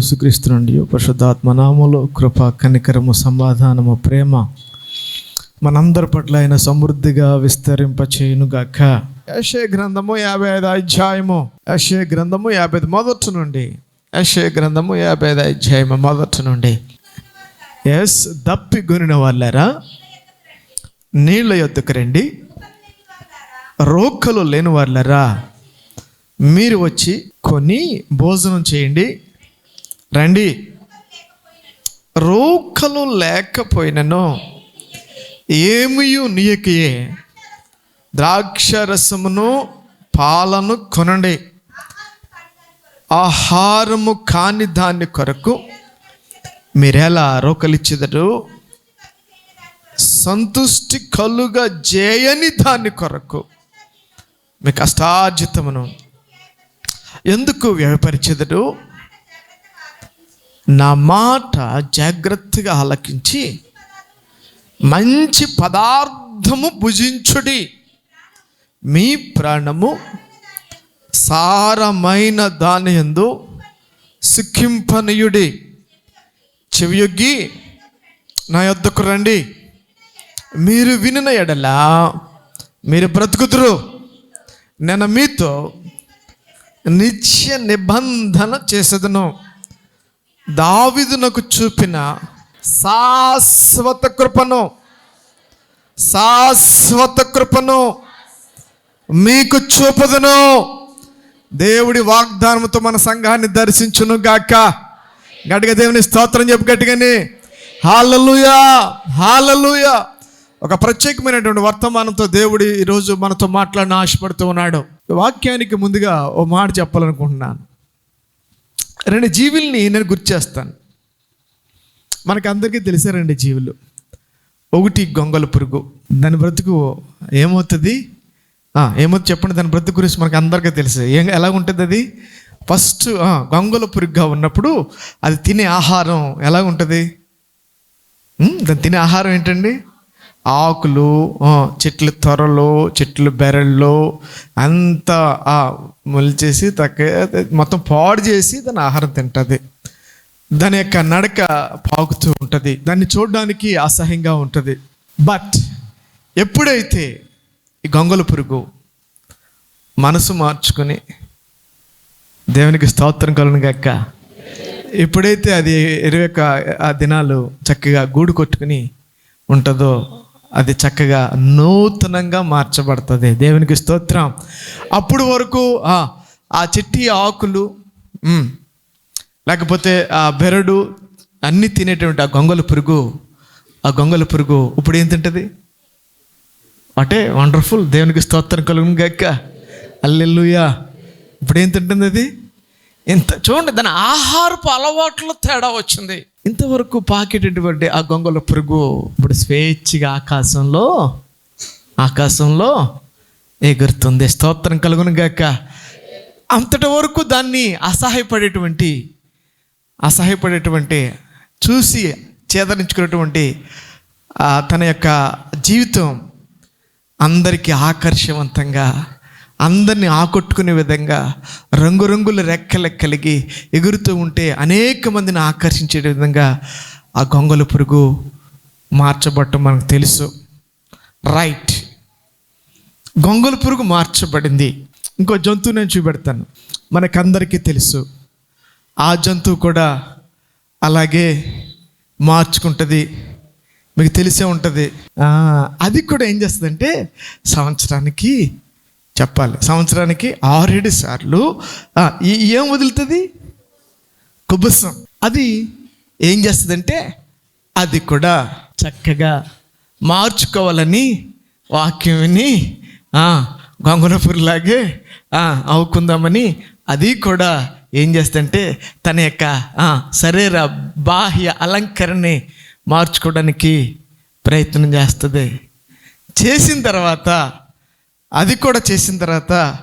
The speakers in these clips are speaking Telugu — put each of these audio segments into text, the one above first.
యేసుక్రీస్తు నుండి పరిశుద్ధాత్మ నామములో కృప కనికరము సమాధానము ప్రేమ మనందరి పట్ల ఆయన సమృద్ధిగా విస్తరింపచేయునుగాక. యశే గ్రంథము యాభై ఐదు అధ్యాయము. యశే గ్రంథము యాభై ఐదు మొదటి నుండి. యశే గ్రంథము యాభై ఐదు అధ్యాయము మొదటి నుండి. ఎస్ దప్పి గురిన వాళ్ళారా? నీళ్ళ యొద్దకు రండి. రోక్కలు లేని వాళ్ళరా? మీరు వచ్చి కొని భోజనం చేయండి. రండి. రోకలు లేకపోయినను ఏమియు నియకి? ద్రాక్ష రసమును పాలను కొనండి. ఆహారము కాని దాని కొరకు మీరెలా రోకలిచ్చిదరు? సంతుష్టి కలుగా చేయని దాని కొరకు మీ కష్టార్జితమును ఎందుకు వ్యవపరిచెదరు నా మాట జాగ్రత్తగా ఆలకించి మంచి పదార్థము భుజించుడి. మీ ప్రాణము సారమైన దాని ఎందు సిక్కింపనీయుడి చెవియొగ్గి నా యొద్దకు రండి. మీరు వినిన ఎడల మీరు బ్రతుకుతురు. నేను మీతో నిత్య నిబంధన చేసేదను. దావిదునకు చూపిన శాశ్వత కృపను శాశ్వత కృపను మీకు చూపదును. దేవుడి వాగ్దానముతో మన సంఘాన్ని దర్శించును గాక. గట్టిగా దేవుని స్తోత్రం చెప్పు గట్టిగాని. హాలలుయా హాలలుయా ఒక ప్రత్యేకమైనటువంటి వర్తమానంతో దేవుడి ఈరోజు మనతో మాట్లాడిన ఆశపడుతూ ఉన్నాడు. వాక్యానికి ముందుగా ఓ మాట చెప్పాలనుకుంటున్నాను. రెండు జీవుల్ని నేను గుర్తు చేస్తాను. మనకు అందరికీ తెలిసే రెండు జీవులు. ఒకటి గొంగల పురుగు. దాని బ్రతుకు ఏమవుతుంది? ఏమవుతుంది చెప్పండి దాని బ్రతుకు గురించి మనకు అందరికీ తెలుసు. ఏం ఎలా ఉంటుంది అది? ఫస్ట్ గొంగల పురుగుగా ఉన్నప్పుడు అది తినే ఆహారం ఎలా ఉంటుంది? దాన్ని తినే ఆహారం ఏంటండి? ఆకులు చెట్లు త్వరలు చెట్లు బెరళ్ళు అంతా మొలిచేసి తక్క మొత్తం పాడు చేసి దాని ఆహారం తింటుంది. దాని యొక్క నడక పాకుతూ ఉంటుంది. దాన్ని చూడడానికి అసహ్యంగా ఉంటుంది. బట్ ఎప్పుడైతే ఈ గొంగల పురుగు మనసు మార్చుకొని దేవునికి స్తోత్రం కలను గక్క ఎప్పుడైతే అది ఇరవై ఒక్క ఆ దినాలు చక్కగా గూడు కొట్టుకుని ఉంటుందో అది చక్కగా నూతనంగా మార్చబడుతుంది. దేవునికి స్తోత్రం. అప్పుడు వరకు ఆ చెట్టి ఆకులు లేకపోతే ఆ బెరడు అన్నీ తినేటువంటి ఆ గొంగల పురుగు ఆ గొంగల పురుగు ఇప్పుడు ఏం తింటుంది? అంటే వండర్ఫుల్ దేవునికి స్తోత్రం కలుగును గక్క అల్లెల్లుయా ఇప్పుడు ఏం తింటుంది అది? ఇంత చూడండి దాని ఆహారపు అలవాట్లు తేడా వచ్చింది. ఇంతవరకు పాకేటటువంటి ఆ గొంగల పురుగు ఇప్పుడు స్వేచ్ఛగా ఆకాశంలో ఆకాశంలో ఎగురుతుంది. స్తోత్రం కలుగును గాక. అంతటి వరకు దాన్ని అసహాయపడేటువంటి అసహాయపడేటువంటి చూసి చేదరించుకునేటువంటి తన యొక్క జీవితం అందరికీ ఆకర్షవంతంగా అందరినీ ఆకట్టుకునే విధంగా రంగురంగుల రెక్కలు కలిగి ఎగురుతూ ఉంటే అనేక మందిని ఆకర్షించే విధంగా ఆ గొంగల పురుగు మార్చబడటం మనకు తెలుసు. రైట్ గొంగల పురుగు మార్చబడింది. ఇంకో జంతువు నేను చూపెడతాను. మనకందరికీ తెలుసు. ఆ జంతువు కూడా అలాగే మార్చుకుంటుంది. మీకు తెలిసే ఉంటుంది. అది కూడా ఏం చేస్తుందంటే సంవత్సరానికి చెప్పాలి. సంవత్సరానికి ఆరేడు సార్లు ఈ- ఏం వదులుతుంది? కుబుసం అది ఏం చేస్తుందంటే అది కూడా చక్కగా మార్చుకోవాలని వాక్యం విని ఆ, గంగునపురిలాగే అవుకుందామని అది కూడా ఏం చేస్తుందంటే తన యొక్క శరీర బాహ్య అలంకరణని మార్చుకోవడానికి ప్రయత్నం చేస్తుంది. చేసిన తర్వాత అది కూడా చేసిన తర్వాత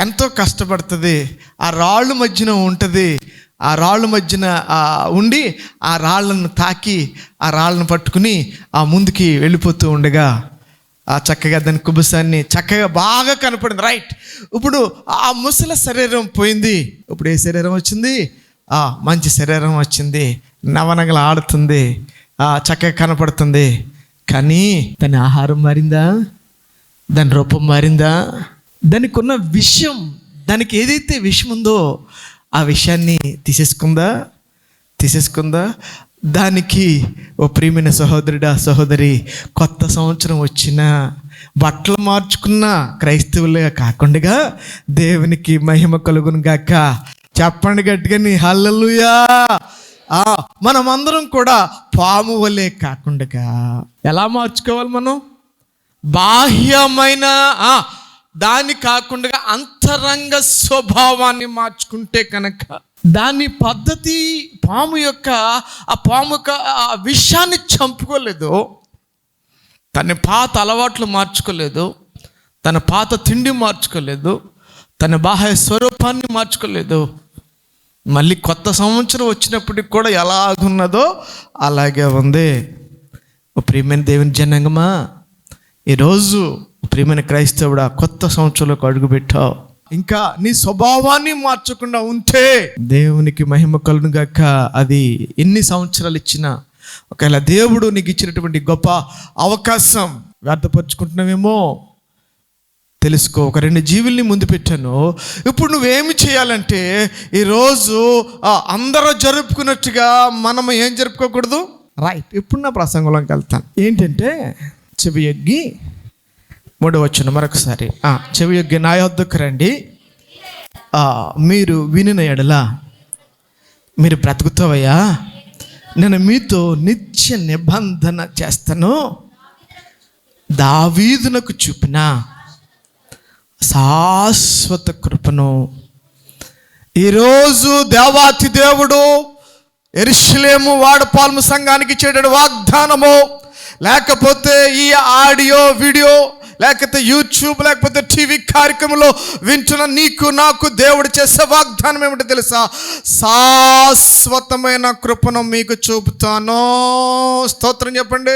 ఎంతో కష్టపడుతుంది. ఆ రాళ్ళు మధ్యన ఉంటుంది. ఆ రాళ్ళ మధ్యన ఉండి ఆ రాళ్ళను తాకి ఆ రాళ్ళను పట్టుకుని ఆ ముందుకి వెళ్ళిపోతూ ఉండగా ఆ చక్కగా దాని కుబుసాన్ని చక్కగా బాగా కనపడింది. రైట్. ఇప్పుడు ఆ ముసల శరీరం పోయింది. ఇప్పుడు ఏ శరీరం వచ్చింది? ఆ మంచి శరీరం వచ్చింది. నవనగలు ఆడుతుంది. ఆ చక్కగా కనపడుతుంది. కానీ దాని ఆహారం మారిందా? దాని రూపం మారిందా? దానికి ఉన్న విషయం దానికి ఏదైతే విషయం ఉందో ఆ విషయాన్ని తీసేసుకుందా? తీసేసుకుందా? దానికి ఓ ప్రియమైన సహోదరుడా సహోదరి కొత్త సంవత్సరం వచ్చిన బట్టలు మార్చుకున్న క్రైస్తవులుగా కాకుండా దేవునికి మహిమ కలుగును గాక. చెప్పండి గట్టిగా నీ హల్లెలూయా. ఆ మనమందరం కూడా పాము వలే కాకుండా ఎలా మార్చుకోవాలి మనం? బాహ్యమైన దాన్ని కాకుండా అంతరంగ స్వభావాన్ని మార్చుకుంటే కనుక దాని పద్ధతి పాము యొక్క ఆ పాము యొక్క ఆ విషయాన్ని చంపుకోలేదు. తన పాత అలవాట్లు మార్చుకోలేదు. తన పాత తిండి మార్చుకోలేదు. తన బాహ్య స్వరూపాన్ని మార్చుకోలేదు. మళ్ళీ కొత్త సంవత్సరం వచ్చినప్పటికి కూడా ఎలాగున్నదో అలాగే ఉంది. ఓ ప్రియమైన దేవుని జనంగమా ఈరోజు ప్రియమైన క్రైస్తవుడా కొత్త సంవత్సరంలోకి అడుగుపెట్టావు. ఇంకా నీ స్వభావాన్ని మార్చకుండా ఉంటే దేవునికి మహిమ కలును గాక. అది ఎన్ని సంవత్సరాలు ఇచ్చినా ఒకవేళ దేవుడు నీకు ఇచ్చినటువంటి గొప్ప అవకాశం వ్యర్థపరుచుకుంటున్నావేమో తెలుసుకో. ఒక రెండు జీవుల్ని ముందు పెట్టాను. ఇప్పుడు నువ్వేమి చేయాలంటే ఈరోజు ఆ, అందరూ జరుపుకున్నట్టుగా మనం ఏం జరుపుకోకూడదు? రైట్ ఇప్పుడు నా ప్రసంగంలోకి వెళ్తాను. ఏంటంటే చెవి ఎగ్గి మూడో వచ్చిన మరొకసారి. చెవి ఎగ్గి నా యొద్దకు రండి. మీరు వినిన ఎడల మీరు బ్రతుకుతావయ్యా? నేను మీతో నిత్య నిబంధన చేస్తాను. దావీదునకు చూపిన శాశ్వత కృపను. ఈరోజు దేవాతి దేవుడు ఎరుషులేము వాడపాల్ము సంఘానికి ఇచ్చేటటువంటి వాగ్దానము. లేకపోతే ఈ ఆడియో వీడియో లేకపోతే యూట్యూబ్ లేకపోతే టీవీ కార్యక్రమంలో వింటున్న నీకు నాకు దేవుడు చేసే వాగ్దానం ఏమిటో తెలుసా? శాశ్వతమైన కృపను మీకు చూపుతాను. స్తోత్రం చెప్పండి.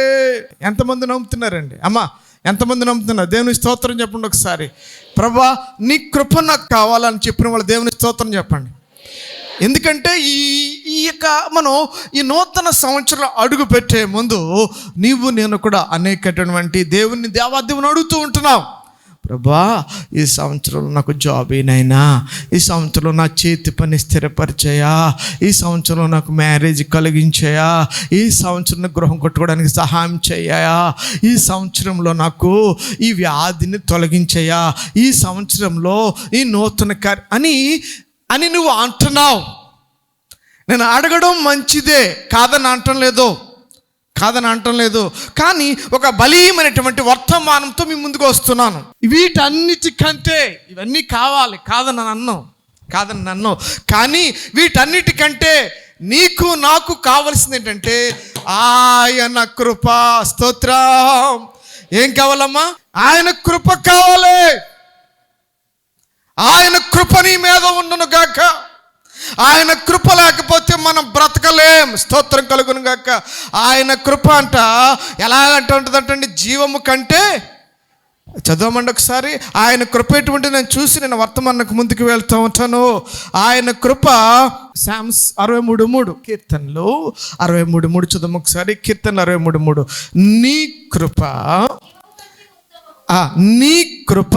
ఎంతమంది నమ్ముతున్నారండి? అమ్మా ఎంతమంది నమ్ముతున్నారు? దేవుని స్తోత్రం చెప్పండి ఒకసారి. ప్రభా నీ కృప నాకు కావాలని చెప్పిన వాళ్ళు దేవుని స్తోత్రం చెప్పండి. ఎందుకంటే ఈ ఈ యొక్క మనం ఈ నూతన సంవత్సరం అడుగు పెట్టే ముందు నీవు నేను కూడా అనేకటువంటి దేవుని దేవాదేవుని అడుగుతూ ఉంటున్నావు ప్రభా ఈ సంవత్సరంలో నాకు జాబ్ ఏనైనా ఈ సంవత్సరంలో నా చేతి పని స్థిరపరిచాయా ఈ సంవత్సరంలో నాకు మ్యారేజ్ కలిగించాయా ఈ సంవత్సరం గృహం కట్టుకోవడానికి సహాయం చేయాయా ఈ సంవత్సరంలో నాకు ఈ వ్యాధిని తొలగించాయా ఈ సంవత్సరంలో ఈ నూతన కార్య అని అని నువ్వు అంటున్నావు. నేను అడగడం మంచిదే. కాదని అంటం లేదు. కాదని అంటం లేదు. కానీ ఒక బలీయమైనటువంటి వర్తమానంతో మీ ముందుకు వస్తున్నాను. వీటన్నిటికంటే ఇవన్నీ కావాలి. కాదని అన్నాం కాదని నన్ను కానీ వీటన్నిటికంటే నీకు నాకు కావలసింది ఏంటంటే ఆయన కృప. స్తోత్రం. ఏం కావాలమ్మా? ఆయన కృప కావాలి. ఆయన కృప నీ మీద ఉండును గాక. ఆయన కృప లేకపోతే మనం బ్రతకలేం. స్తోత్రం కలుగును గాక. ఆయన కృప అంట ఎలా అంటే ఉంటుందంటే జీవము కంటే చదవమండి ఒకసారి. ఆయన కృప ఎటువంటి నేను చూసి నేను వర్తమానకు ముందుకు వెళ్తూ ఉంటాను. ఆయన కృప శామ్స్ అరవై మూడు మూడు. కీర్తనలు అరవై మూడు మూడు చదవం ఒకసారి. కీర్తన అరవై మూడు మూడు. నీ కృప. నీ కృప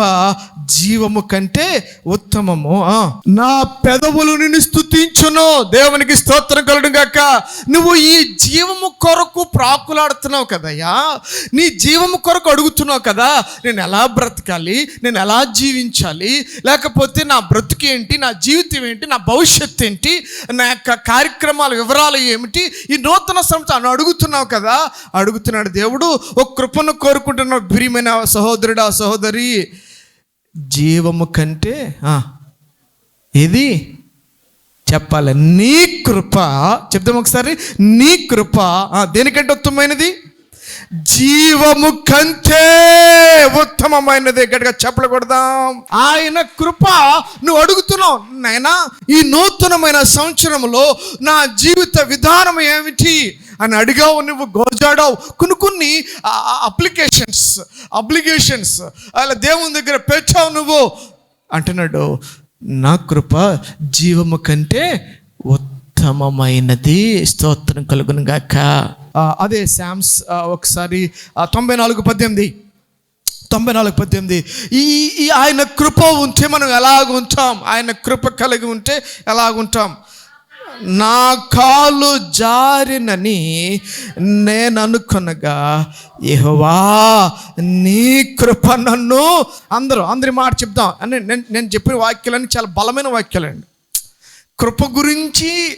జీవము కంటే ఉత్తమము. నా పెదవులు నిన్ను స్థుతించును దేవునికి స్తోత్రం కలుడు గాక. నువ్వు ఈ జీవము కొరకు ప్రాకులాడుతున్నావు కదయ్యా. నీ జీవము కొరకు అడుగుతున్నావు కదా. నేను ఎలా బ్రతకాలి? నేను ఎలా జీవించాలి? లేకపోతే నా బ్రతుకు ఏంటి? నా జీవితం ఏంటి? నా భవిష్యత్తు ఏంటి? నా యొక్క కార్యక్రమాల వివరాలు ఏమిటి? ఈ నూతన సంవత్సరం అడుగుతున్నావు కదా. అడుగుతున్నాడు దేవుడు ఒక కృపను కోరుకుంటున్న ప్రియమైన సహోదరుడా సహోదరి. జీవము కంటే ఇది చెప్పాలి. నీ కృప చెప్దాం ఒకసారి. నీ కృప దేనికంటే ఉత్తమమైనది? జీవము కంటే ఉత్తమమైనది. గట్టిగా చెప్పకూడదాం. ఆయన కృప నువ్వు అడుగుతున్నావు. నాయనా ఈ నూతనమైన సంవత్సరంలో నా జీవిత విధానం ఏమిటి? అని అడిగావు నువ్వు గోజాడావు. కొన్ని కొన్ని అప్లికేషన్స్ అప్లికేషన్స్ అలా దేవుని దగ్గర పెంచావు నువ్వు. అంటున్నాడు నా కృప జీవము కంటే ఉత్తమమైనది. స్తోత్రం కలుగును గాక. అదే శామ్స్ ఒకసారి తొంభై నాలుగు పద్దెనిమిది. తొంభై నాలుగు పద్దెనిమిది. ఈ ఈ ఆయన కృప ఉంటే మనం ఎలాగ ఉంటాం ఆయన కృప కలిగి ఉంటే ఎలాగుంటాం? నా కాలు జారినని నేను అనుకునగా యెహోవా నీ కృప నన్ను అందరూ అందరి మాట చెప్దాం. అని నేను నేను చెప్పిన వాక్యాలన్నీ చాలా బలమైన వాక్యాలండి. కృప గురించి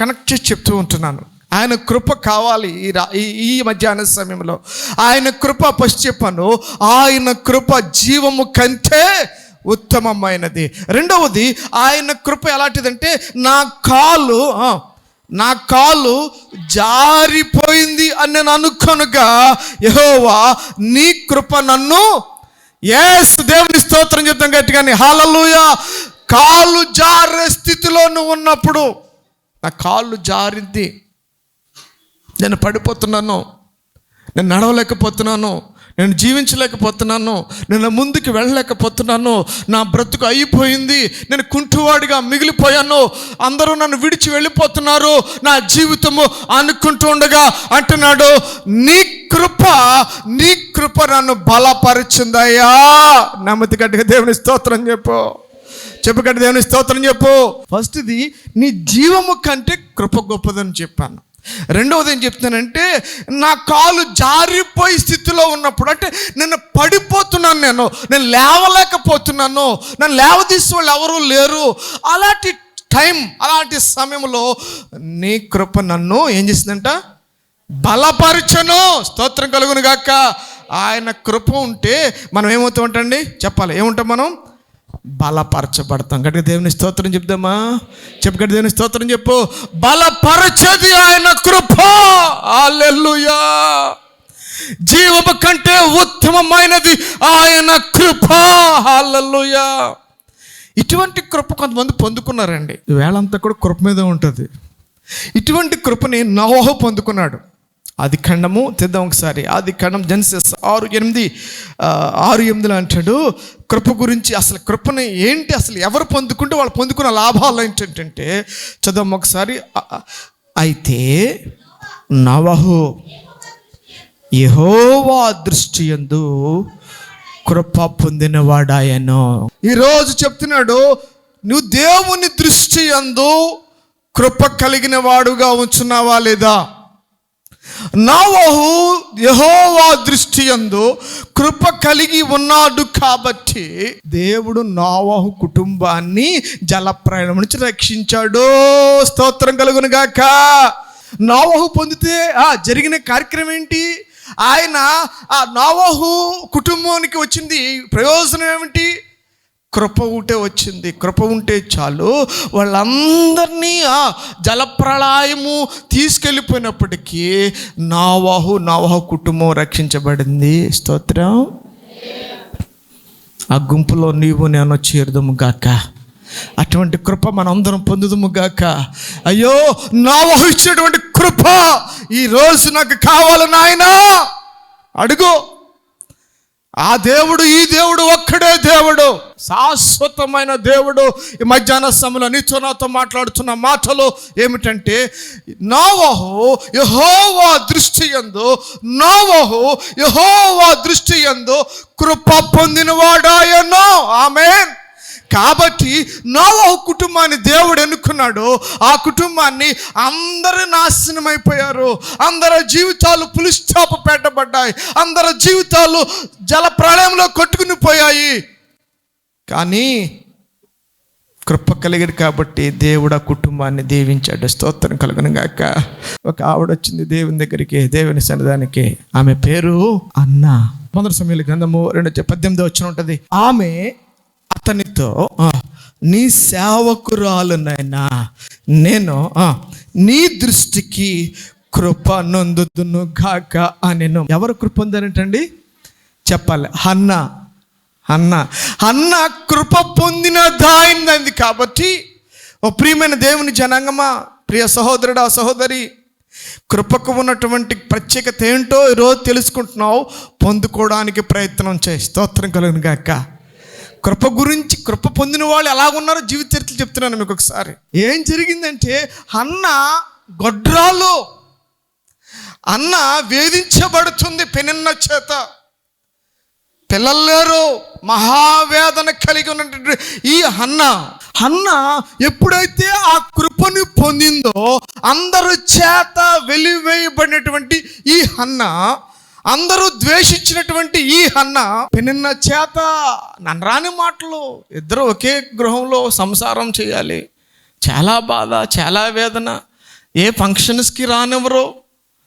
కనెక్ట్ చేసి చెప్తూ ఉంటున్నాను. ఆయన కృప కావాలి ఈ రా ఈ- మధ్యాహ్న సమయంలో. ఆయన కృప ఫస్ట్ చెప్పాను ఆయన కృప జీవము కంటే ఉత్తమమైనది. రెండవది ఆయన కృప ఎలాంటిదంటే నా కాలు నా కాలు జారిపోయింది అని నేను అనుకొనుగా. యహోవా నీ కృప నన్ను ఎస్ దేవుని స్తోత్రం చెప్తాం గట్టిగాని. హాలలుయ కాలు జారే స్థితిలో నువ్వు ఉన్నప్పుడు నా కాళ్ళు జారింది. నేను పడిపోతున్నాను. నేను నడవలేకపోతున్నాను. నేను జీవించలేకపోతున్నాను. నేను ముందుకు వెళ్ళలేకపోతున్నాను. నా బ్రతుకు అయిపోయింది. నేను కుంటువాడిగా మిగిలిపోయాను. అందరూ నన్ను విడిచి వెళ్ళిపోతున్నారు. నా జీవితము అనుకుంటూ ఉండగా అంటున్నాడు నీ కృప నీ కృప నన్ను బలపరిచిందయ్యా. నమ్మతి గట్టిగా దేవుని స్తోత్రం చెప్పు. చెప్పు గట్టి దేవుని స్తోత్రం చెప్పు. ఫస్ట్ది నీ జీవము కంటే కృప గొప్పదని చెప్పాను. రెండవది ఏం చెప్తానంటే నా కాలు జారిపోయి స్థితిలో ఉన్నప్పుడు అంటే నేను పడిపోతున్నాను నేను నేను లేవలేకపోతున్నాను నన్ను లేవదీసే వాళ్ళు ఎవరూ లేరు. అలాంటి టైం అలాంటి సమయంలో నీ కృప నన్ను ఏం చేసిందంట? బలపరచను. స్తోత్రం కలుగును గాక. ఆయన కృప ఉంటే మనం ఏమవుతామంటండి? చెప్పాలి. ఏముంటాం మనం? బలపరచబడతాం. గట్టిగా దేవుని స్తోత్రం చెప్దామా? చెప్పు గట్టి దేవుని స్తోత్రం చెప్పు. బలపరచది ఆయన కృప. అల్లెల్లుయా జీవము కంటే ఉత్తమమైనది ఆయన కృప. హల్లెలూయా. ఇటువంటి కృప కొంతమంది పొందుకున్నారండి. వేళంతా కూడా కృప మీద ఉంటుంది. ఇటువంటి కృపని నవోహ పొందుకున్నాడు. ఆది ఖండము తెద్దాం ఒకసారి. ఆది ఖండం జెన్సెస్ ఆరు ఎనిమిది ఆరు ఎనిమిదిలో అంటాడు కృప గురించి అసలు కృపని ఏంటి అసలు ఎవరు పొందుకుంటే వాళ్ళు పొందుకున్న లాభాలు ఏంటంటే చదువు ఒకసారి. అయితే నవహు యహోవా దృష్టి యందు కృప పొందినవాడాయను. ఈరోజు చెప్తున్నాడు నువ్వు దేవుని దృష్టి యందు కృప కలిగిన వాడుగా ఉంచున్నావా లేదా? నావహు యహోవా దృష్టి యందు కృప కలిగి ఉన్నాడు కాబట్టి దేవుడు నావహు కుటుంబాన్ని జలప్రయాణం నుంచి రక్షించాడు. స్తోత్రం కలుగును గాక. నావహు పొందితే ఆ జరిగిన కార్యక్రమం ఏంటి? ఆయన ఆ నావహు కుటుంబానికి వచ్చింది ప్రయోజనం ఏమిటి? కృప ఉంటే వచ్చింది. కృప ఉంటే చాలు. వాళ్ళందరినీ ఆ జలప్రళయము తీసుకెళ్ళిపోయినప్పటికీ నావాహు నావాహు కుటుంబం రక్షించబడింది. స్తోత్రం. ఆ గుంపులో నీవు నేను చేరుదము గాక. అటువంటి కృప మనందరం పొందుదము గాక. అయ్యో నావాహు ఇచ్చినటువంటి కృప ఈ రోజు నాకు కావాలి నాయనా. అడుగు. ఆ దేవుడు ఈ దేవుడు ఒక్కడే దేవుడు. శాశ్వతమైన దేవుడు. ఈ మధ్యాహ్న సమయంలో నీతో నాతో మాట్లాడుతున్న మాటలు ఏమిటంటే నోవహు యహోవా దృష్టి యందు నోవహు యహోవా దృష్టి యందు కృప పొందినవాడాయనో. ఆమె కాబట్టి నోవహు కుటుంబాన్ని దేవుడు ఎన్నుకున్నాడు ఆ కుటుంబాన్ని అందరూ నాశనం అయిపోయారు అందరి జీవితాలు పులిస్టాపు పెట్టబడ్డాయి. అందరి జీవితాలు జల ప్రళయంలో కొట్టుకుని పోయాయి. కానీ కృప కలిగాడు కాబట్టి దేవుడు ఆ కుటుంబాన్ని దీవించాడు. స్తోత్రం కలుగును గాక. ఒక ఆవిడ వచ్చింది దేవుని దగ్గరికి దేవుని సన్నిధానికి. ఆమె పేరు అన్న. మొదటి సమయంలో గ్రంథము రెండు పద్దెనిమిది వచ్చిన ఉంటుంది. ఆమె అతనితో నీ సేవకురాలునైనా నేను ఆ, నీ దృష్టికి కృప నొందుదును గాక అనెను ఎవరు కృప పొందారంటండి? చెప్పాలి. హన్న అన్న అన్న కృప పొందిన దాయిందంది కాబట్టి ఓ ప్రియమైన దేవుని జనాంగమా ప్రియ సహోదరుడా సహోదరి కృపకు ఉన్నటువంటి ప్రత్యేకత ఏంటో ఈరోజు తెలుసుకుంటున్నావు పొందుకోవడానికి ప్రయత్నం చేయి. స్తోత్రం కలుగును గాక. కృప గురించి కృప పొందిన వాళ్ళు ఎలా ఉన్నారో జీవిత చరిత్రలు చెప్తున్నాను మీకు ఒకసారి. ఏం జరిగిందంటే అన్న గొడ్రాలు అన్న వేధించబడుతుంది పెనిన్న చేత. పిల్లలు లేరు మహావేదన కలిగి ఉన్నటువంటి ఈ అన్న అన్న ఎప్పుడైతే ఆ కృపను పొందిందో అందరు చేత వెలివేయబడినటువంటి ఈ అన్న అందరూ ద్వేషించినటువంటి ఈ హన్న పెనిన్న చేత నన్నరాని మాటలు ఇద్దరు ఒకే గృహంలో సంసారం చేయాలి. చాలా బాధ చాలా వేదన. ఏ ఫంక్షన్స్కి రానివ్వరు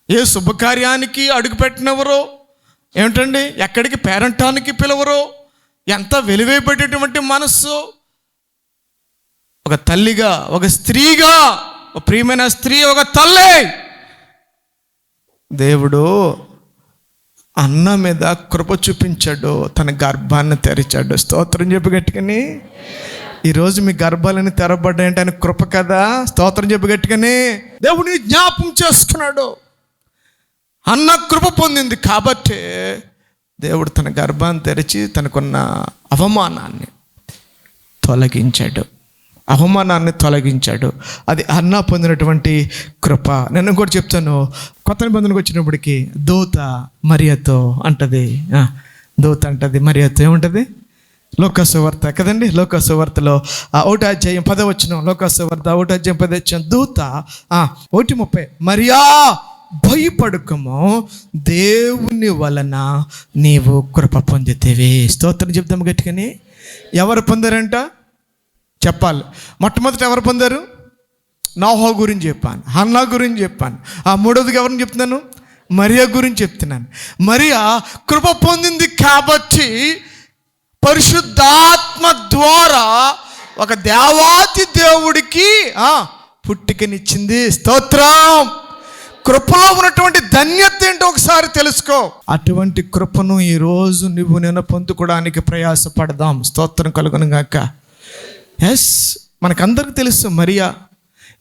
ఏ శుభకార్యానికి అడుగుపెట్టినవరో ఏమిటండి? ఎక్కడికి పేరంటానికి పిలవరు? ఎంత వెలివేయబడేటువంటి మనస్సు? ఒక తల్లిగా ఒక స్త్రీగా ఒక ప్రియమైన స్త్రీ ఒక తల్లే! దేవుడు అన్న మీద కృప చూపించాడు తన గర్భాన్ని తెరిచాడు. స్తోత్రం చెప్పి గట్టుకని. ఈరోజు మీ గర్భాలని తెరబడ్డాయంటే ఆయన కృప కదా? స్తోత్రం చెప్పి గట్టుకని. దేవుడిని జ్ఞాపం చేసుకున్నాడు. అన్న కృప పొందింది కాబట్టి దేవుడు తన గర్భాన్ని తెరిచి తనకున్న అవమానాన్ని తొలగించాడు. అవమానాన్ని తొలగించాడు. అది అన్న పొందినటువంటి కృప. నేను కూడా చెప్తాను. కొత్త నిబంధనకు వచ్చినప్పటికీ దూత మరియతో అంటది. దూత అంటది మరియతో ఏముంటుంది? లోకసువార్త కదండి? లోకసువార్తలో ఆ ఒకటి అధ్యాయం పదవచ్చిన లోకసువార్త ఒకటి అధ్యాయం పదవచ్చిన దూత ఓటి ఒకటి ముప్పై మరియా భయపడుకము. దేవుని వలన నీవు కృప పొందితేవి. స్తోత్రం చెప్తాము గట్టిగాని. ఎవరు పొందారంట? చెప్పాలి. మొట్టమొదట ఎవరు పొందారు? నాహో గురించి చెప్పాను హన్నా గురించి చెప్పాను. ఆ మూడోది ఎవరిని చెప్తున్నాను? మరియా గురించి చెప్తున్నాను. మరియా కృప పొందింది కాబట్టి పరిశుద్ధాత్మ ద్వారా ఒక దేవాతి దేవుడికి పుట్టికనిచ్చింది. స్తోత్రం. కృపలో ఉన్నటువంటి ధన్యత ఏంటో ఒకసారి తెలుసుకో. అటువంటి కృపను ఈరోజు నువ్వు నేను పొందుకోవడానికి ప్రయాసపడదాం. స్తోత్రం కలుగును గాక. ఎస్ మనకందరికి తెలుసు మరియా.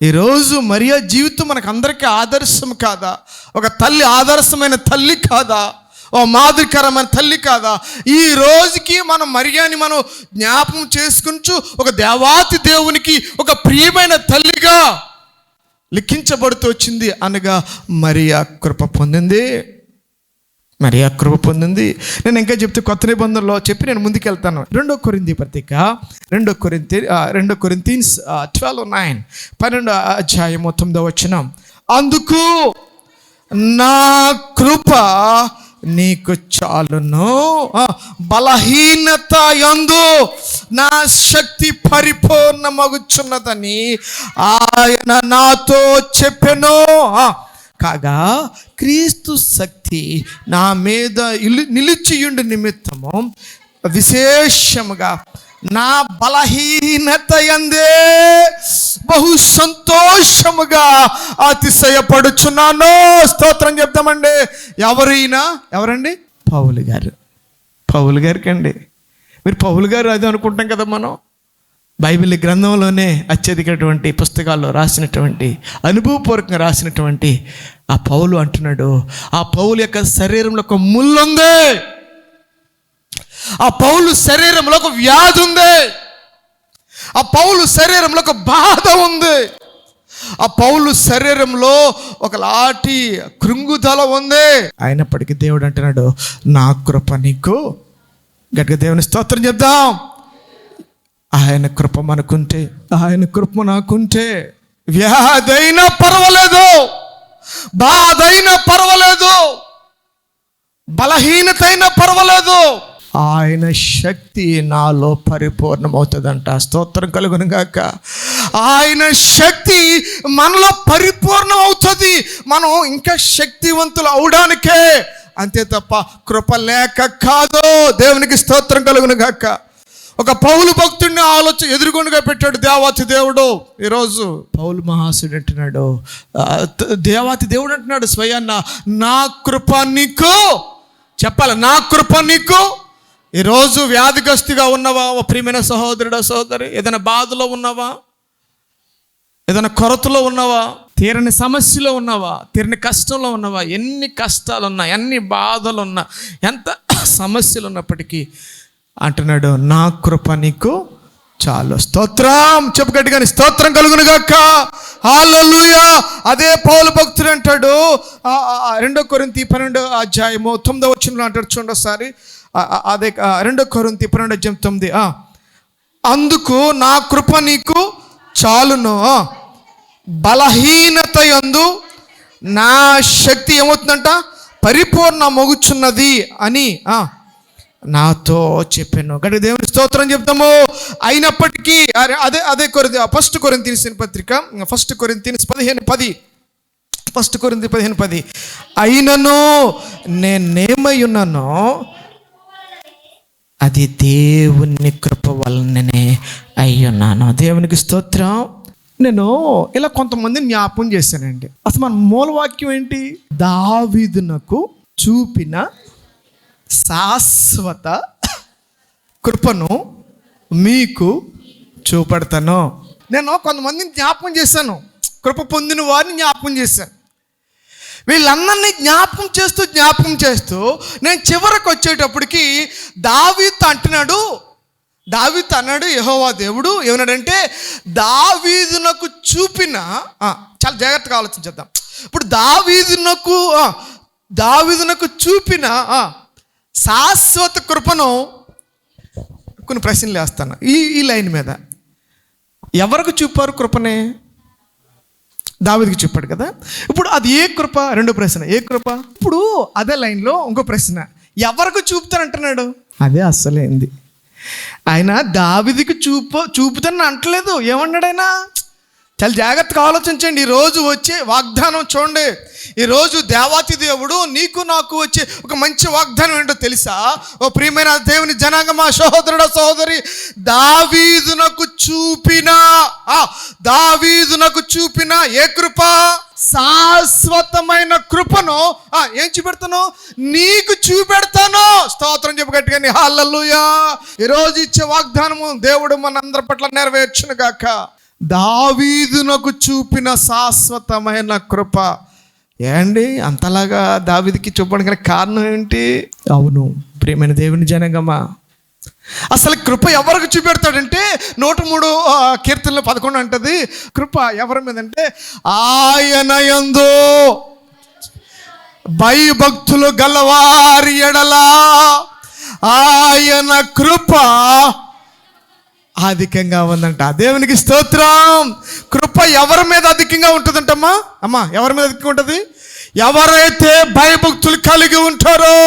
ఈరోజు మరియా జీవితం మనకందరికీ ఆదర్శం కాదా? ఒక తల్లి ఆదర్శమైన తల్లి కాదా? ఓ మాదిరికరమైన తల్లి కాదా? ఈ రోజుకి మనం మరియాని మనం జ్ఞాపకం చేసుకుంటూ ఒక దేవాతి దేవునికి ఒక ప్రియమైన తల్లిగా లిఖించబడుతూ వచ్చింది అనగా మరియా కృప పొందింది. మరి ఆ కృప పొందింది. నేను ఇంకా చెప్తే కొత్త నిబంధనలో చెప్పి నేను ముందుకెళ్తాను. రెండో కొరింది పత్రిక రెండో కొరింతి రెండో కొరింతీన్స్ ట్వెల్వ్ నైన్ పన్నెండో అధ్యాయం తొమ్మిదో వచ్చిన అందుకు నా కృప నీకు చాలును. ఆ, బలహీనత యందు నా శక్తి పరిపూర్ణమగుచున్నదని ఆయన నాతో చెప్పెను. ఆ, కాగా క్రీస్తు శక్తి నా మీద ఇలు నిలిచియుండు నిమిత్తము విశేషముగా నా బలహీనత ఎందే బహు సంతోషముగా అతిశయపడుచున్నాను. స్తోత్రం చెప్తామండి. ఎవరైనా ఎవరండి? పౌలు గారు. పౌలు గారికి అండి మీరు పౌలు గారు అది అనుకుంటాం కదా మనం. బైబిల్ గ్రంథంలోనే అత్యధికటువంటి పుస్తకాల్లో రాసినటువంటి అనుభవపూర్వకంగా రాసినటువంటి ఆ పౌలు అంటున్నాడు ఆ పౌలు యొక్క శరీరంలో ఒక ముళ్ళుంది. ఆ పౌలు శరీరంలో ఒక వ్యాధి ఉంది. ఆ పౌలు శరీరంలో ఒక బాధ ఉంది. ఆ పౌలు శరీరంలో ఒక లాటి కృంగుదల ఉంది. అయినప్పటికీ దేవుడు అంటున్నాడు నా కృప నీకు. గట్టిగా దేవుని స్తోత్రం చెప్దాం. ఆయన కృప మనకుంటే. ఆయన కృప నాకుంటే. వ్యాధైనా పర్వాలేదు. బాధైనా పర్వాలేదు. బలహీనత అయినా పర్వాలేదు. ఆయన శక్తి నాలో పరిపూర్ణమవుతుందంట. స్తోత్రం కలుగును గాక. ఆయన శక్తి మనలో పరిపూర్ణం అవుతుంది మనం ఇంకా శక్తివంతులు అవడానికే. అంతే తప్ప కృప లేక కాదు. దేవునికి స్తోత్రం కలుగును గాక. ఒక పౌలు భక్తుడిని ఆలోచన ఎదురుగుండగా పెట్టాడు దేవాతి దేవుడు. ఈరోజు పౌలు మహాసుడు అంటున్నాడు దేవాతి దేవుడు అంటున్నాడు స్వయాన్న నా కృప నీకు చెప్పాలి? నా కృప నీకు? ఈరోజు వ్యాధిగ్రస్తుగా ఉన్నవా? ఓ ప్రియమైన సహోదరుడా సహోదరి ఏదైనా బాధలో ఉన్నవా? ఏదైనా కొరతలో ఉన్నవా? తీరని సమస్యలో ఉన్నావా? తీరని కష్టంలో ఉన్నవా? ఎన్ని కష్టాలున్నా ఎన్ని బాధలు ఉన్నా ఎంత సమస్యలు ఉన్నప్పటికీ అంటున్నాడు నా కృప నీకు చాలు. స్తోత్రం! చెప్పు గట్టిగాని స్తోత్రం కలుగును గాక. హల్లెలూయా! అదే పౌలు భక్తుడు అంటాడు రెండో కొరింతి పన్నెండో అధ్యాయము తొమ్మిదో వచ్చిన అంటాడు చూడండి ఒకసారి. అదే రెండో కొరింతి పన్నెండు అధ్యాయం తొమ్మిది అందుకు నా కృప నీకు చాలును. బలహీనత యందు నా శక్తి ఏమవుతుందంట? పరిపూర్ణ మొగుచున్నది అని ఆ, నాతో చెప్పాను. గడి దేవుని స్తోత్రం చెప్తాము. అయినప్పటికీ అరే అదే అదే కొరింది ఫస్ట్ కొరింతి పత్రిక ఫస్ట్ కొరింతి పదిహేను పది. ఫస్ట్ కొరింది పదిహేను పది. అయినను నేనేమై ఉన్నానో అది దేవుని కృప వలననే అయ్యున్నాను. దేవునికి స్తోత్రం. నేను ఇలా కొంతమందిని జ్ఞాపం చేశానండి. అసలు మన మూలవాక్యం ఏంటి? దావీదునకు చూపిన శాశ్వత కృపను మీకు చూపెడతాను. నేను కొంతమందిని జ్ఞాపం చేశాను. కృప పొందిన వారిని జ్ఞాపం చేశాను. వీళ్ళందరినీ జ్ఞాపం చేస్తూ జ్ఞాపకం చేస్తూ నేను చివరకు వచ్చేటప్పటికి దావీత్ అంటున్నాడు. దావీత్ అన్నాడు యహోవా దేవుడు ఏమన్నాడంటే దావీదునకు చూపిన చాలా జాగ్రత్తగా ఆలోచించేద్దాం. ఇప్పుడు దావీదునకు దావీదునకు చూపిన శాశ్వత కృపను కొన్ని ప్రశ్నలు వేస్తాను. ఈ ఈ లైన్ మీద. ఎవరికి చూపారు కృపనే? దావిదికి చెప్పాడు కదా. ఇప్పుడు అది ఏ కృప? రెండో ప్రశ్న. ఏ కృప? ఇప్పుడు అదే లైన్లో ఇంకో ప్రశ్న. ఎవరికి చూపుతానంటున్నాడు అదే అస్సలేంది ఆయన దావిదికి చూపు చూపుతానని అంటలేదు. ఏమన్నాడు ఆయన? చాలా జాగ్రత్తగా ఆలోచించండి. ఈరోజు వచ్చే వాగ్దానం చూడండి. ఈరోజు దేవాతి దేవుడు నీకు నాకు వచ్చే ఒక మంచి వాగ్దానం ఏంటో తెలుసా? ఓ ప్రియమైన దేవుని జనాంగమా సహోదరుడ సహోదరి దావీదునకు చూపిన ఆ, దావీదునకు చూపిన ఏ కృప? శాశ్వతమైన కృపను ఆ, ఏం చూపెడతాను? నీకు చూపెడతాను. స్తోత్రం చెప్పు గట్టిగా హాలూయా ఈరోజు ఇచ్చే వాగ్దానము దేవుడు మన అందరి పట్ల నెరవేర్చును గాక. దావీదునకు చూపిన శాశ్వతమైన కృప. ఏండి? అంతలాగా దావీదికి చూపడానికి కారణం ఏంటి? అవును ప్రియమైన దేవుని జనగమా. అసలు కృప ఎవరికి చూపెడతాడంటే నూట మూడు కీర్తనలు పదకొండు అంటది కృప ఎవరి మీద అంటే ఆయన యందు భయభక్తులు గలవారి ఎడలా ఆయన కృప ఆధిక్యంగా ఉందంట. దేవునికి స్తోత్రం. కృప ఎవరి మీద అధికంగా ఉంటుందంటమ్మా? అమ్మా ఎవరి మీద అధికంగా ఉంటుంది? ఎవరైతే భయభక్తులు కలిగి ఉంటారో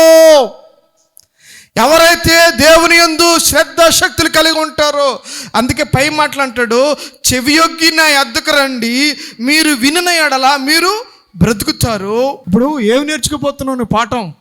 ఎవరైతే దేవుని యందు శ్రద్ధ శక్తులు కలిగి ఉంటారో అందుకే పై మాటలు అంటాడు చెవియొగ్గి నా ఎద్దకు రండి. మీరు వినిన ఎడల మీరు బ్రతుకుతారు. ఇప్పుడు ఏమి నేర్చుకోబోతున్నావు నువ్వు పాఠం?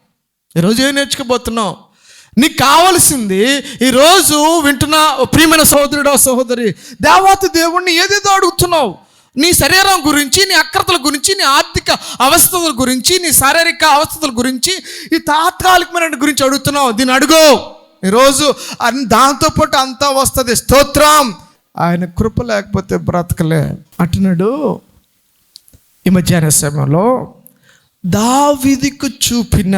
ఈరోజు ఏం నేర్చుకోబోతున్నావు నీకు కావలసింది ఈరోజు వింటున్న ఓ ప్రియమైన సహోదరుడు సహోదరి దేవాతి దేవుణ్ణి ఏదేదో అడుగుతున్నావు. నీ శరీరం గురించి నీ అక్రతల గురించి నీ ఆర్థిక అవస్థల గురించి నీ శారీరక అవస్థల గురించి ఈ తాత్కాలికమైన గురించి అడుగుతున్నావు. దీన్ని అడుగు. ఈరోజు అన్- దాంతోపాటు అంతా వస్తుంది. స్తోత్రం. ఆయన కృప లేకపోతే బ్రతకలే. అంటున్నాడు ఈ మధ్యాహ్న సమయంలో దావిదికు చూపిన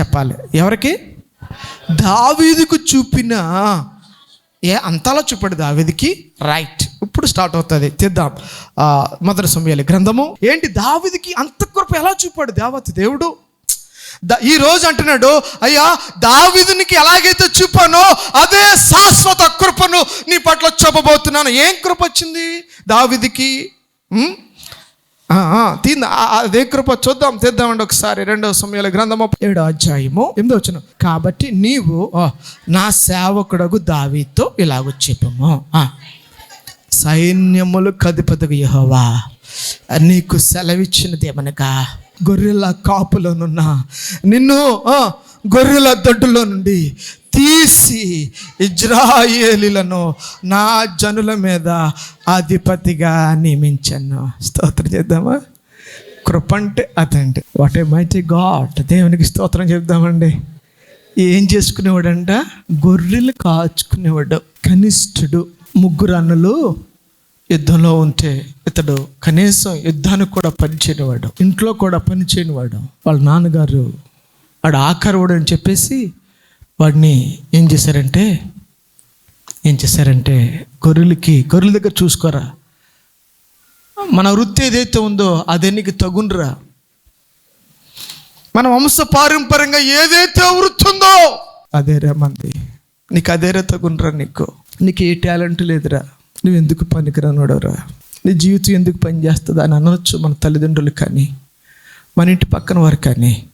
చెప్పాలి. ఎవరికి? దావీదుకు చూపిన ఏ అంతలా చూపాడు దావీదికి. రైట్ ఇప్పుడు స్టార్ట్ అవుతుంది. తీద్దాం. ఆ, మొదటి సమయాలి గ్రంథము. ఏంటి దావీదికి అంత కృప ఎలా చూపాడు దేవత దేవుడు? ఈ రోజు అంటున్నాడు అయ్యా దావీదునికి ఎలాగైతే చూపానో అదే శాశ్వత కృపను నీ పట్ల చూపబోతున్నాను. ఏం కృప వచ్చింది దావీదికి? తీంద అదే కృప చూద్దాం తెద్దామండి ఒకసారి. రెండవ సమయాల గ్రంథము ఏడో అధ్యాయము ఎనిమిదో వచ్చిన కాబట్టి నీవు ఆ, నా సేవకుడగు దావీతో ఇలాగ చెప్పము. సైన్యములు కదిపదగు యహోవా నీకు సెలవిచ్చినది ఏమనగా గొర్రెల కాపులోనున్న నిన్ను ఆ, గొర్రెల దొడ్డులో నుండి తీసి ఇజ్రాయేలీలను నా జనుల మీద అధిపతిగా నియమించాను. స్తోత్రం చేద్దామా? కృప అంటే వాట్ ఏ మైటీ గాడ్ దేవునికి స్తోత్రం చెప్దామండి. ఏం చేసుకునేవాడంట? గొర్రెలు కాచుకునేవాడు. కనిష్ఠుడు. ముగ్గురు అన్నలు యుద్ధంలో ఉంటే ఇతడు కనీసం యుద్ధానికి కూడా పనిచేయనివాడు. ఇంట్లో కూడా పనిచేయనివాడు. వాళ్ళ నాన్నగారు వాడు ఆఖరుడు అని చెప్పేసి వాడిని ఏం చేశారంటే ఏం చేశారంటే గొర్రెలకి గొర్రెల దగ్గర చూసుకోరా. మన వృత్తి ఏదైతే ఉందో అదే నీకు తగునరా మన వంశ పారంపర్యంగా ఏదైతే వృత్తి ఉందో అదేరా మంది. నీకు అదేరా తగునరా నీకు. నీకు ఏ టాలెంట్ లేదురా. నువ్వు ఎందుకు పనికిరానోడవరా. నీ జీవితం ఎందుకు పని చేస్తుంది అని అనవచ్చు మన తల్లిదండ్రులు కానీ మన ఇంటి పక్కన వారు కానీ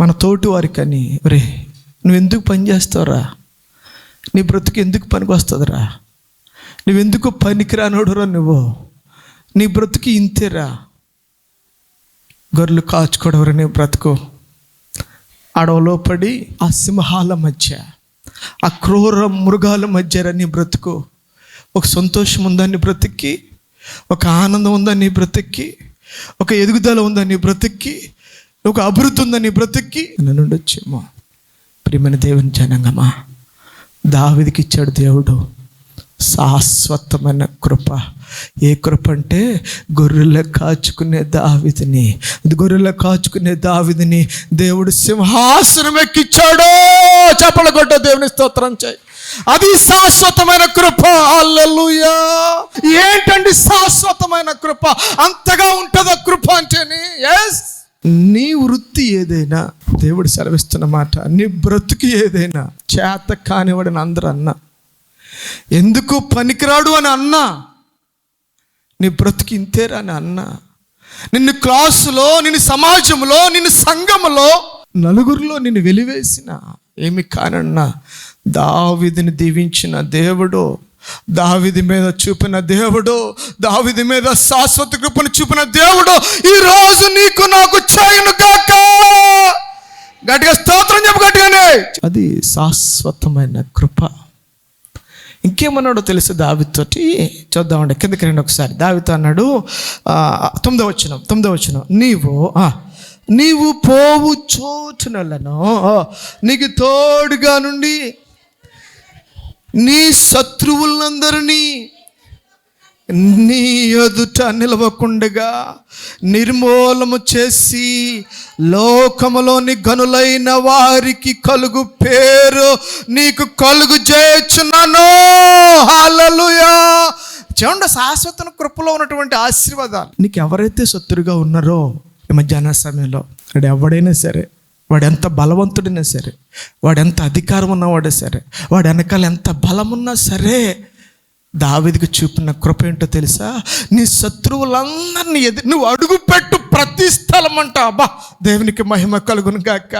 మన తోటి వారు కానీ. ఒరే నువ్వు ఎందుకు పని చేస్తావురా? నీ బ్రతుకు ఎందుకు పనికి వస్తుందిరా నువ్వెందుకు పనికిరానోడురా నువ్వు? నీ బ్రతుకు ఇంతేరా? గొర్రెలు కాచుకోవడం నీ బ్రతుకు? అడవిలో పడి ఆ సింహాల మధ్య ఆ క్రూర మృగాల మధ్యరా నీ బ్రతుకు? ఒక సంతోషం ఉందా నీ బ్రతుక్కి? ఒక ఆనందం ఉందా నీ బ్రతుక్కి? ఒక ఎదుగుదల ఉందా నీ బ్రతుక్కి? ఒక అభివృద్ధి ఉందా నీ బ్రతుక్కి? నన్ను ఉండొచ్చేమో. ప్రియమైన దేవుని జనంగమా దావిదికి ఇచ్చాడు దేవుడు శాశ్వతమైన కృప. ఏ కృప అంటే గొర్రెల కాచుకునే దావిదిని. గొర్రెల కాచుకునే దావిదిని దేవుడు సింహాసనం ఎక్కిచ్చాడు చప్పల కొట్ట దేవుని స్తోత్రం చేయి. అది శాశ్వతమైన కృప. అల్లలుయా ఏంటండి శాశ్వతమైన కృప? అంతగా ఉంటుందా కృప అంటేని? ఎస్ నీ వృత్తి ఏదైనా దేవుడు సెలవిస్తున్న మాట నీ బ్రతుకు ఏదైనా చేత కానివాడని అందరూ అన్నా. ఎందుకు పనికిరాడు అని అన్నా? నీ బ్రతుకు ఇంతేరా అని అన్నా. నిన్ను క్లాసులో నిన్ను సమాజంలో నిన్ను సంఘములో నలుగురిలో నిన్ను వెలివేసిన ఏమి కానన్నా దావిదిని దీవించిన దేవుడు దావిది మీద చూపిన దేవుడు దావిది మీద శాశ్వత కృపను చూపిన దేవుడు ఈ రోజు నీకు నాకు చేయను కాక గట్టిగా స్తోత్రం చెప్పు గట్టిగానే. అది శాశ్వతమైన కృప. ఇంకేమన్నాడో తెలుసు దావితోటి చూద్దామండి కిందకి రండి ఒకసారి. దావితో అన్నాడు తొమ్మిదో వచ్చిన తొమ్మిదో వచ్చిన నీవు ఆ, నీవు పోవు చోటునలను ఆ, నీకు తోడుగా నుండి నీ శత్రువులందరినీ నీ ఎదుట నిలవకుండగా నిర్మూలము చేసి లోకములోని గనులైన వారికి కలుగు పేరు నీకు కలుగు చేయుచున్నాను. హాలలుయా చూడండి శాశ్వత కృపలో ఉన్నటువంటి ఆశీర్వాదాలు. నీకు ఎవరైతే శత్రుగా ఉన్నారో ఈ మధ్యాహ్న సమయంలో వాడు ఎవడైనా సరే వాడు ఎంత బలవంతుడైనా సరే వాడు ఎంత అధికారం ఉన్నవాడే సరే వాడు వెనకాల ఎంత బలం ఉన్నా సరే దావిదికి చూపిన కృప ఏంటో తెలుసా? నీ శత్రువులందరినీ ఎదురు నువ్వు అడుగు పెట్టు ప్రతి స్థలం అంట అబ్బా దేవునికి మహిమ కలుగును గాక